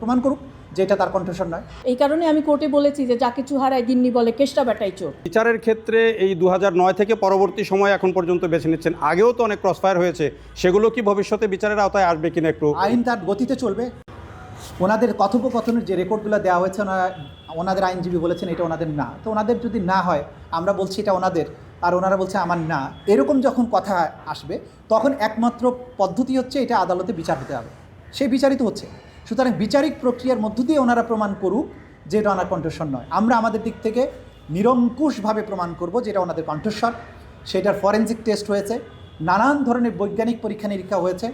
প্রমাণ করুক যে এটা তার কণ্ঠস্বর নয়। এই কারণে আমি কোর্টে বলেছি যে যা কিছু হারায় গিন্নি বলে কেষ্টা বেটাই চোর। বিচারের ক্ষেত্রে এই দু নয় থেকে পরবর্তী সময় এখন পর্যন্ত বেছে নিচ্ছেন। আগেও তো অনেক ক্রসফায়ার হয়েছে। সেগুলো কি ভবিষ্যতে বিচারের আওতায় আসবে কিনা একটু আইন তার গতিতে চলবে। ওনাদের কথোপকথনের যে রেকর্ডগুলো দেওয়া হয়েছে ওনারা ওনাদের আইনজীবী বলেছেন এটা ওনাদের না। তো ওনাদের যদি না হয় আমরা বলছি এটা ওনাদের আর ওনারা বলছে আমার না। এরকম যখন কথা আসবে তখন একমাত্র পদ্ধতি হচ্ছে এটা আদালতে বিচার হতে হবে। সেই বিচারিত হচ্ছে। সুতরাং বিচারিক প্রক্রিয়ার মধ্য দিয়ে ওনারা প্রমাণ করুক যে এটা ওনার কণ্ঠস্বর নয়। আমরা আমাদের দিক থেকে নিরঙ্কুশভাবে প্রমাণ করব যে এটা ওনাদের কণ্ঠস্বর। সেটার ফরেন্সিক টেস্ট হয়েছে, নানান ধরনের বৈজ্ঞানিক পরীক্ষা নিরীক্ষা হয়েছে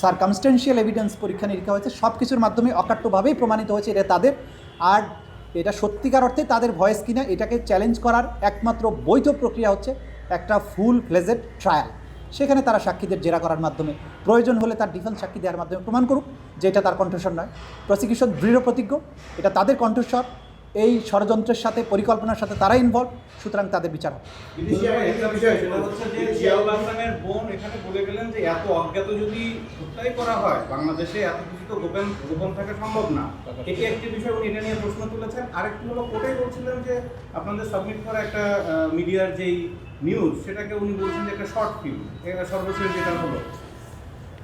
সার্কামস্টেন্সিয়াল এভিডেন্স পরীক্ষা নিরীক্ষা হয়েছে সব কিছুর মাধ্যমে অকাট্যভাবেই প্রমাণিত হয়েছে এটা তাদের। আর এটা সত্যিকার অর্থে তাদের ভয়েস কিনা এটাকে চ্যালেঞ্জ করার একমাত্র বৈধ প্রক্রিয়া হচ্ছে একটা ফুল ফ্লেজেড ট্রায়াল সেখানে তারা সাক্ষীদের জেরা করার মাধ্যমে, প্রয়োজন হলে তার ডিফেন্স সাক্ষী দেওয়ার মাধ্যমে প্রমাণ করুক। যে এটা তার কণ্ঠস্বর নয়। প্রসিকিউশন দৃঢ় প্রতিজ্ঞ এটা তাদের কণ্ঠস্বর। এই ষড়যন্ত্রের সাথে পরিকল্পনার সাথে তারা ইনভলভ সুতরাং তাদের বিচার হবে। বিদেশি বিষয় সেটা হচ্ছে যে বোন এখানে বলে গেলেন যে এত অজ্ঞাত যদি হত্যাই করা হয় বাংলাদেশে এত কিছু তো গোপন গোপন থাকা সম্ভব না। এটি একটি বিষয় উনি এটা নিয়ে প্রশ্ন তুলেছেন। আরেকটি হলো বলছিলেন যে আপনাদের সাবমিট করা একটা মিডিয়ার যেই নিউজ সেটাকে উনি বলছেন যে একটা শর্ট ফিল্ম এটা সর্বশেষ যেটা হলো।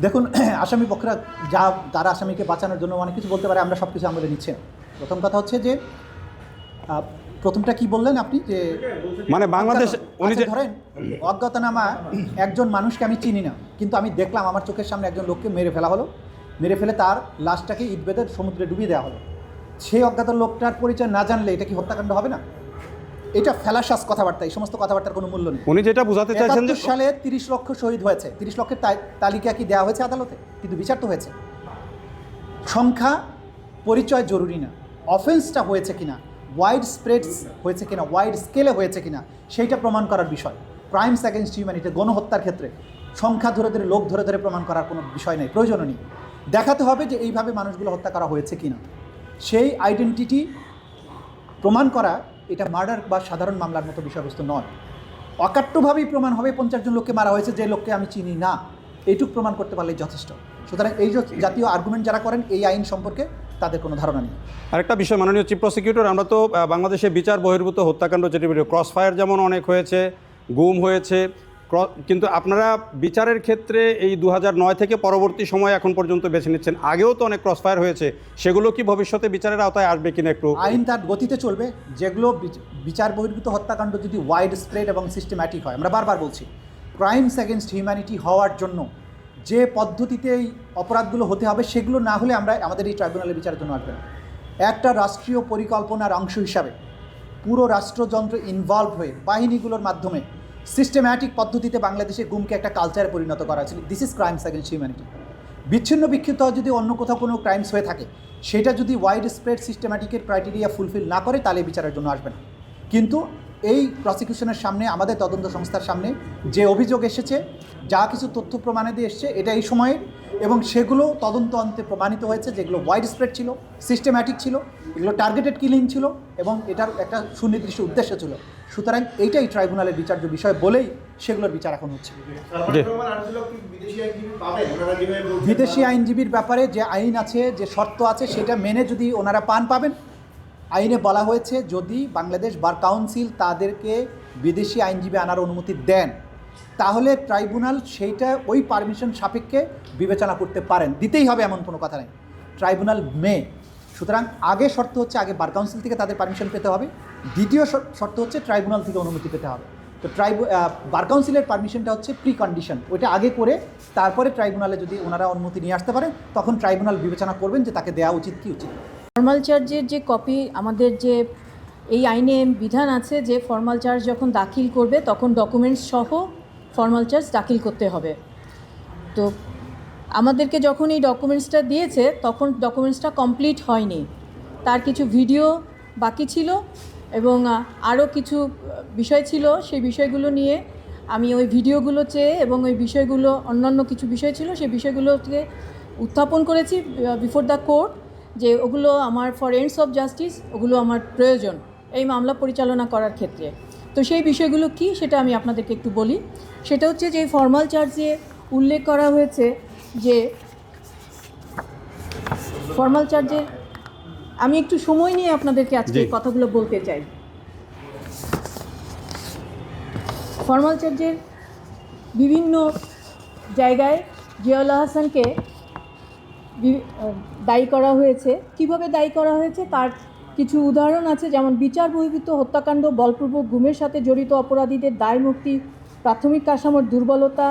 দেখুন আসামি পক্ষরা যা তারা আসামিকে বাঁচানোর জন্য অনেক কিছু বলতে পারে আমরা সব কিছু আমাদের নিচ্ছে। প্রথম কথা হচ্ছে যে প্রথমটা কি বললেন আপনি? যে মানে বাংলাদেশ উনি আচ্ছা, যে ধরেন অজ্ঞাতনামা একজন মানুষকে আমি চিনি না কিন্তু আমি দেখলাম আমার চোখের সামনে একজন লোককে মেরে ফেলা হলো। মেরে ফেলে তার লাশটাকে ইট বেঁধে সমুদ্রে ডুবিয়ে দেওয়া হলো। সেই অজ্ঞাত লোকটার পরিচয় না জানলে এটা কি হত্যাকাণ্ড হবে না? এটা ফেলাশ্বাস কথাবার্তা এই সমস্ত কথাবার্তার কোনো মূল্য নেই। উনি যেটা বোঝাতে চাইছেন যে সালে তিরিশ লক্ষ শহীদ হয়েছে। তিরিশ লক্ষের তালিকা কি দেওয়া হয়েছে আদালতে? কিন্তু বিচার তো হয়েছে। সংখ্যা পরিচয় জরুরি না। অফেন্সটা হয়েছে কিনা? ওয়াইড স্প্রেডস হয়েছে কিনা? ওয়াইড স্কেলে হয়েছে কিনা? সেইটা প্রমাণ করার বিষয়। ক্রাইমস অ্যাগেনস্ট হিউম্যানিটি গণহত্যার ক্ষেত্রে। সংখ্যা ধরে ধরে লোক ধরে ধরে প্রমাণ করার কোনো বিষয় নেই প্রয়োজনও নেই। দেখাতে হবে যে এইভাবে মানুষগুলো হত্যা করা হয়েছে কিনা। সেই আইডেন্টিটি প্রমাণ করা এটা মার্ডার বা সাধারণ মামলার মতো বিষয়বস্তু নয়। অকাট্যভাবেই প্রমাণ হবে, পঞ্চাশ জন লোককে মারা হয়েছে, যে লোককে আমি চিনি না। এইটুক প্রমাণ করতে পারলে যথেষ্ট। সুতরাং এই জাতীয় আর্গুমেন্ট যারা করেন, এই আইন সম্পর্কে তাদের কোনো ধারণা নেই। আরেকটা বিষয় মাননীয় চিফ প্রসিকিউটর আমরা তো বাংলাদেশে বিচার বহির্ভূত হত্যাকাণ্ড, যেটি ক্রস ফায়ার যেমন অনেক হয়েছে, গুম হয়েছে কিন্তু আপনারা বিচারের ক্ষেত্রে এই দু থেকে পরবর্তী সময় এখন পর্যন্ত বেছে নিচ্ছেন। আগেও তো অনেক ক্রস ফায়ার হয়েছে। সেগুলো কি ভবিষ্যতে বিচারের আওতায় আসবে কিনা একটু আইন তার গতিতে চলবে। যেগুলো বিচার বহির্ভূত হত্যাকাণ্ড যদি ওয়াইড স্প্রেড এবং সিস্টেম্যাটিক হয়, আমরা বারবার বলছি ক্রাইমস অ্যাগেনস্ট হিউম্যানিটি হওয়ার জন্য যে পদ্ধতিতে এই অপরাধগুলো হতে হবে, সেগুলো না হলে আমরা আমাদের এই ট্রাইব্যুনালে বিচারের জন্য আসবে না। একটা রাষ্ট্রীয় পরিকল্পনার অংশ হিসাবে পুরো রাষ্ট্রযন্ত্র ইনভলভ হয়ে বাহিনীগুলোর মাধ্যমে সিস্টেম্যাটিক পদ্ধতিতে বাংলাদেশে গুমকে একটা কালচারে পরিণত করা হয়েছিল। This is crimes against humanity বিচ্ছিন্ন বিক্ষিপ্ত যদি অন্য কোথাও কোনো ক্রাইমস হয়ে থাকে, সেটা যদি ওয়াইড স্প্রেড সিস্টেম্যাটিকের ক্রাইটেরিয়া ফুলফিল না করে, তাহলে বিচারের জন্য আসবে না। কিন্তু এই প্রসিকিউশনের সামনে, আমাদের তদন্ত সংস্থার সামনে যে অভিযোগ এসেছে, যা কিছু তথ্য প্রমাণে দিয়ে এসছে, এটা এই সময়ে এবং সেগুলো তদন্ত অন্তে প্রমাণিত হয়েছে যেগুলো ওয়াইড স্প্রেড ছিল সিস্টেম্যাটিক ছিল এগুলো টার্গেটেড কিলিং ছিল এবং এটার একটা সুনির্দিষ্ট উদ্দেশ্য ছিল। সুতরাং এইটাই ট্রাইব্যুনালের বিচার্য বিষয় বলেই সেগুলোর বিচার এখন হচ্ছে। বিদেশি আইনজীবীর ব্যাপারে যে আইন আছে যে শর্ত আছে সেটা মেনে যদি ওনারা পান পাবেন। আইনে বলা হয়েছে যদি বাংলাদেশ বার কাউন্সিল তাদেরকে বিদেশি আইনজীবী আনার অনুমতি দেন তাহলে ট্রাইব্যুনাল সেইটা ওই পারমিশন সাপেক্ষে বিবেচনা করতে পারেন। দিতেই হবে এমন কোনো কথা নেই। ট্রাইব্যুনাল মে। সুতরাং আগে শর্ত হচ্ছে, আগে বার কাউন্সিল থেকে তাদের পারমিশন পেতে হবে। দ্বিতীয় শর্ত হচ্ছে ট্রাইব্যুনাল থেকে অনুমতি পেতে হবে। তো ট্রাইব বার কাউন্সিলের পারমিশনটা হচ্ছে প্রি কন্ডিশন ওইটা আগে করে তারপরে ট্রাইব্যুনালে যদি ওনারা অনুমতি নিয়ে আসতে পারেন, তখন ট্রাইব্যুনাল বিবেচনা করবেন যে তাকে দেওয়া উচিত কি উচিত। ফর্মাল চার্জের যে কপি, আমাদের যে এই আইনে বিধান আছে যে ফর্মাল চার্জ যখন দাখিল করবে, তখন ডকুমেন্টস সহ ফর্মাল চার্জ দাখিল করতে হবে। তো আমাদেরকে যখন এই ডকুমেন্টসটা দিয়েছে, তখন ডকুমেন্টসটা কমপ্লিট হয়নি। তার কিছু ভিডিও বাকি ছিল এবং আরও কিছু বিষয় ছিল। সেই বিষয়গুলো নিয়ে আমি ওই ভিডিওগুলো চেয়ে এবং ওই বিষয়গুলো, অন্যান্য কিছু বিষয় ছিল, সেই বিষয়গুলোকে উত্থাপন করেছি বিফোর দ্য কোর্ট যে ওগুলো আমার ফর এন্ডস অফ জাস্টিস ওগুলো আমার প্রয়োজন। এই মামলা পরিচালনা করার ক্ষেত্রে। তো সেই বিষয়গুলো কি সেটা আমি আপনাদেরকে একটু বলি। সেটা হচ্ছে যে ফর্মাল চার্জে উল্লেখ করা হয়েছে যে ফর্মাল চার্জের আমি একটু সময় নিয়ে আপনাদেরকে আজকে কথাগুলো বলতে চাই। ফর্মাল চার্জের বিভিন্ন জায়গায় জিয়াউল হাসানকে দায়ী করা হয়েছে। কীভাবে দায়ী করা হয়েছে? তার কিছু উদাহরণ আছে, যেমন বিচার বহির্ভূত হত্যাকাণ্ড, বলপূর্বক গুমের সাথে জড়িত অপরাধীদের দায়, মুক্তি, প্রাথমিক কাঠামোর দুর্বলতা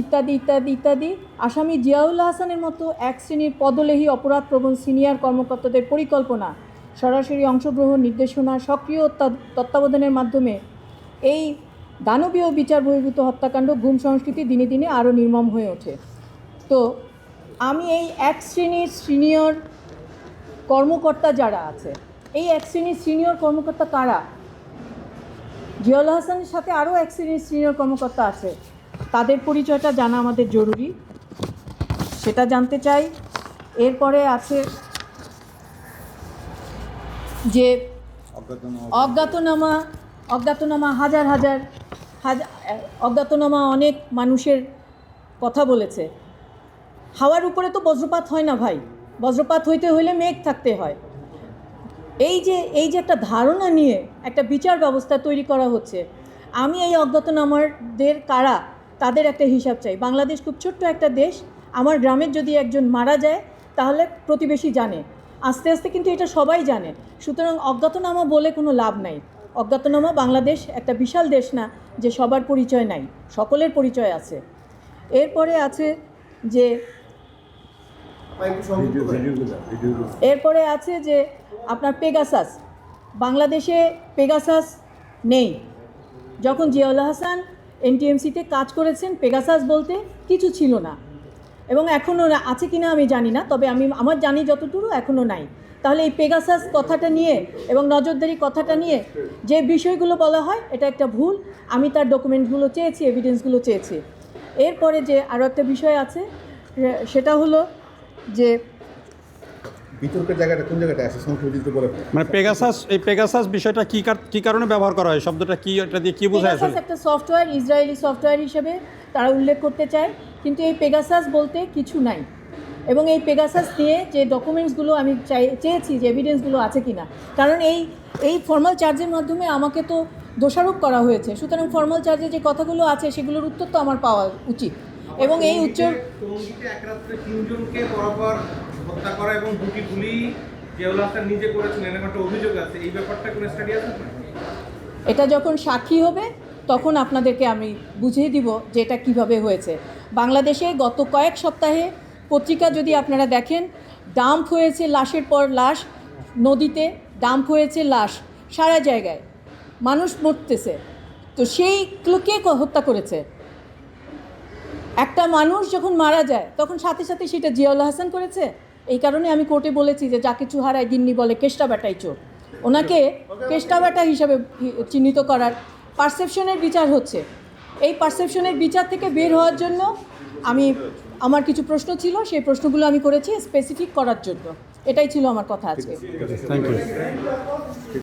ইত্যাদি ইত্যাদি ইত্যাদি। আসামি জিয়াউল হাসানের মতো এক শ্রেণির পদলেহী অপরাধপ্রবণ সিনিয়র কর্মকর্তাদের পরিকল্পনা, সরাসরি অংশগ্রহণ, নির্দেশনা, সক্রিয় তত্ত্বাবধানের মাধ্যমে। এই দানবীয় বিচার বহির্ভূত হত্যাকাণ্ড গুম সংস্কৃতি দিনে দিনে আরও নির্মম হয়ে ওঠে। তো, আমি এই এক শ্রেণির সিনিয়র কর্মকর্তা যারা আছে, এই এক শ্রেণির সিনিয়র কর্মকর্তা কারা? জিয়াউল হাসানের সাথে আরও এক শ্রেণির সিনিয়র কর্মকর্তা আছে। তাদের পরিচয়টা জানা আমাদের জরুরি। সেটা জানতে চাই। এরপরে আছে যে অজ্ঞাতনামা অজ্ঞাতনামা হাজার হাজার হাজার অজ্ঞাতনামা অনেক মানুষের কথা বলেছে। হাওয়ার উপরে তো বজ্রপাত হয় না ভাই। বজ্রপাত হইতে হইলে মেঘ থাকতে হয়। এই যে এই যে একটা ধারণা নিয়ে একটা বিচার ব্যবস্থা তৈরি করা হচ্ছে, আমি এই অজ্ঞাতনামাদের কারা, তাদের একটা হিসাব চাই। বাংলাদেশ খুব ছোট্ট একটা দেশ, আমার গ্রামের যদি একজন মারা যায়, তাহলে প্রতিবেশী জানে। আস্তে আস্তে কিন্তু এটা সবাই জানে। সুতরাং অজ্ঞাতনামা বলে কোনো লাভ নাই। অজ্ঞাতনামা বাংলাদেশ একটা বিশাল দেশ না, যে সবার পরিচয় নাই, সকলের পরিচয় আছে। এরপরে আছে যে এরপরে আছে যে আপনার পেগাসাস। বাংলাদেশে পেগাসাস নেই। যখন জিয়াউল হাসান এনটিএমসিতে কাজ করেছেন পেগাসাস বলতে কিছু ছিল না। এবং এখনও আছে কিনা আমি জানি না তবে আমি আমার জানি যতটুকু এখনও নাই। তাহলে এই পেগাসাস কথাটা নিয়ে এবং নজরদারি কথাটা নিয়ে যে বিষয়গুলো বলা হয় এটা একটা ভুল। আমি তার ডকুমেন্টগুলো চেয়েছি এভিডেন্সগুলো চেয়েছি। এরপরে যে আরও একটা বিষয় আছে সেটা হলো যে বিতর্কের জায়গাটা কোন জায়গাটা আছে? সংশোধিত করে মানে পেগাসাস এই পেগাসাস বিষয়টা কি কার- কি কারণে ব্যবহার করা হয়? শব্দটা কি এটা দিয়ে কি বোঝায় আসলে? একটা সফটওয়্যার ইসরায়েলি সফটওয়্যার হিসেবে তারা উল্লেখ করতে চায়। কিন্তু এই পেগাসাস বলতে কিছু নাই। এবং এই পেগাসাস নিয়ে যে ডকুমেন্টসগুলো আমি চাই চেয়েছি যে এভিডেন্সগুলো আছে কি না কারণ এই এই ফর্মাল চার্জের মাধ্যমে আমাকে তো দোষারোপ করা হয়েছে। সুতরাং ফর্মাল চার্জে যে কথাগুলো আছে সেগুলোর উত্তর তো আমার পাওয়া উচিত। এবং এই উচ্চ হত্যা করা এবং দুটি গুলি জিয়াউল হাসান নিজে এরকম একটা অভিযোগ আছে। এই ব্যাপারটা কোনো স্টাডি আছে? এটা যখন সাক্ষী হবে তখন আপনাদেরকে আমি বুঝিয়ে দিব যে এটা কীভাবে হয়েছে। বাংলাদেশে গত কয়েক সপ্তাহে পত্রিকা যদি আপনারা দেখেন ডাম্প হয়েছে লাশের পর লাশ নদীতে ডাম্প হয়েছে লাশ সারা জায়গায়। মানুষ মরতেছে। তো সেইগুলো কে ক- হত্যা করেছে? একটা মানুষ যখন মারা যায়, তখন সাথে সাথে সেটা জিয়াউল হাসান করেছে? এই কারণে আমি কোর্টে বলেছি যে যাকে চুহারায় গিন্নি বলে, কেষ্টা বেটাই চোর। ওনাকে কেষ্টা বেটা হিসাবে চিহ্নিত করার পারসেপশনের বিচার হচ্ছে। এই পারসেপশনের বিচার থেকে বের হওয়ার জন্য আমি, আমার কিছু প্রশ্ন ছিল, সেই প্রশ্নগুলো আমি করেছি স্পেসিফিক করার জন্য। এটাই ছিল আমার কথা আজকে।